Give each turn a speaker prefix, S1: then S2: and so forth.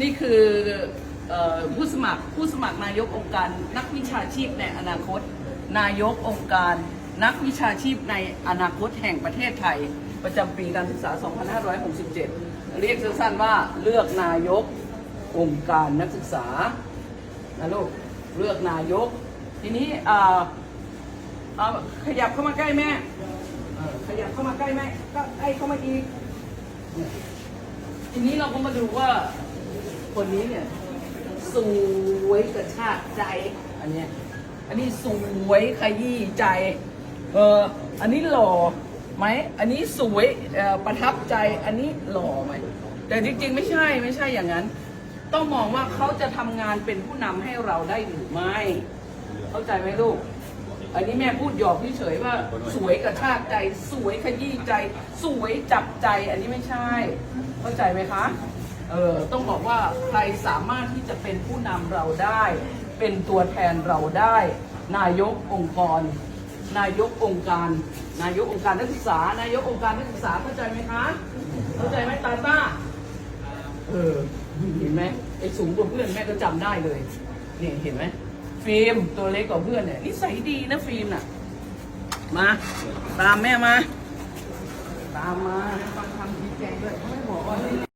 S1: นี่คืออผู้สมัครผู้สมัครนายกองค์การนักวิชาชีพในอนาคต นายกองค์การนักวิชาชีพในอนาคตแห่งประเทศไทย ประจำปีการศึกษา 2567 เรียกสั้นๆว่าเลือกนายกองค์การนักศึกษานะลูกเลือกนายก ทีนี้เอ่อเอ่อขยับเข้ามาใกล้แม่ขยับเข้ามาใกล้แม่ก็ใกล้เข้ามาอีกทีนี้เราก็มาดูว่า คนนี้เนี่ยสวยกระชากใจอันเนี้ยอันนี้สวยขยี้ใจเอออันนี้หล่อไหมอันนี้สวยประทับใจอันนี้หล่อไหมแต่จริงๆ ไม่ใช่ไม่ใช่อย่างนั้น ต้องมองว่าเขาจะทำงานเป็นผู้นำให้เราได้หรือไม่ เข้าใจไหมลูก อันนี้แม่พูดหยอกเฉยๆว่า สวยกระชากใจ สวยขยี้ใจ สวยจับใจ อันนี้ไม่ใช่ เข้าใจไหมคะ เออต้องบอกว่าใครสามารถที่จะเป็นผู้นำเราได้ เป็นตัวแทนเราได้ นายกองค์กร นายกองค์การ นายกองค์การนักศึกษา นายกองค์การนักศึกษาเข้าใจไหมคะ เข้าใจไหมตาต้าเออเห็นไหมไอ้สูงกว่าเพื่อนแม่ก็จำได้เลยนี่เห็นไหมฟิล์มตัวเล็กกว่าเพื่อนเนี่ยนิสัยดีนะฟิล์มน่ะมาตามแม่มา ตามมาให้ฟังคำชี้แจงด้วยไม่บอกว่า